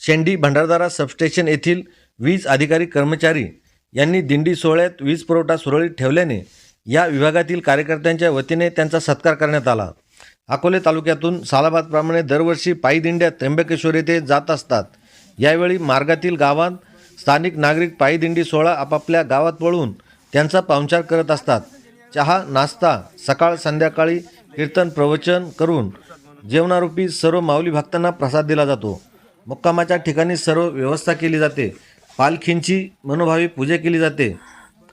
शेंडी भंडारदारा सबस्टेशन येथील वीज अधिकारी कर्मचारी यांनी दिंडी सोहळ्यात वीज पुरवठा सुरळीत ठेवल्याने या विभागातील कार्यकर्त्यांच्या वतीने त्यांचा सत्कार करण्यात आला. अकोले तालुक्यातून सालाबादप्रमाणे दरवर्षी पायी दिंड्या त्र्यंबकेश्वर येथे जात असतात. यावेळी मार्गातील गावात स्थानिक नागरिक पायी दिंडी सोहळा आपापल्या गावात वळून त्यांचा पाहुणचार करत असतात. चहा नाश्ता सकाळ संध्याकाळी कीर्तन प्रवचन करून जेवणारूपी सर्व माऊली भक्तांना प्रसाद दिला जातो. मुक्कामाच्या ठिकाणी सर्व व्यवस्था केली जाते. पालखींची मनोभावी पूजा केली जाते.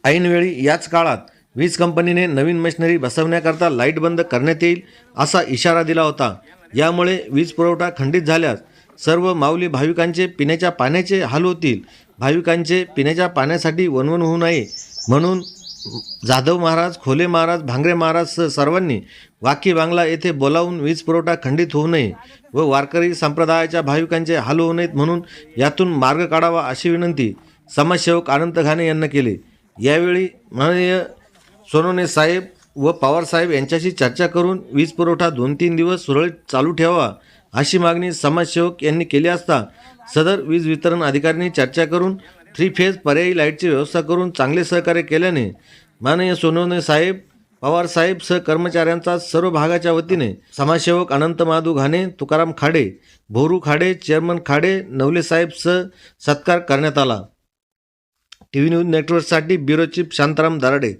ऐनवेळी याच काळात वीज कंपनीने नवीन मशिनरी बसवण्याकरता लाइट बंद करण्यात येईल असा इशारा दिला होता. यामुळे वीज पुरवठा खंडित झाल्यास सर्व माऊली भाविकांचे पिण्याच्या पाण्याचे हाल होतील. भाविकांचे पिण्याच्या पाण्यासाठी वणवण होऊ नये म्हणून जाधव महाराज खोले महाराज भांगरे महाराज सर्वांनी वाकी बांगला येथे बोलावून वीज पुरवठा खंडित होऊ नये व वारकरी संप्रदायाच्या भाविकांचे हाल होऊ नयेत म्हणून यातून मार्ग काढावा अशी विनंती समाजसेवक अनंत घाणे यांना केली. यावेळी माननीय सोनवणे साहेब व पवार साहेब यांच्याशी चर्चा करून वीज पुरवठा दोन तीन दिवस सुरळीत चालू ठेवावा अशी मागणी समाजसेवक यांनी केली असता सदर वीज वितरण अधिकाऱ्यांनी चर्चा करून थ्री फेज पर्यायी लाईटची व्यवस्था करून चांगले सहकार्य केल्याने माननीय सोनवणे साहेब पवार साहेब सह कर्मचाऱ्यांचा सर्व भागाच्या वतीने समाजसेवक अनंत माधू घाणे तुकाराम खाडे भोरू खाडे चेअरमन खाडे नवले साहेब सह सत्कार करण्यात आला. टी व्ही न्यूज नेटवर्कसाठी ब्युरो चीफ शांताराम दराडे.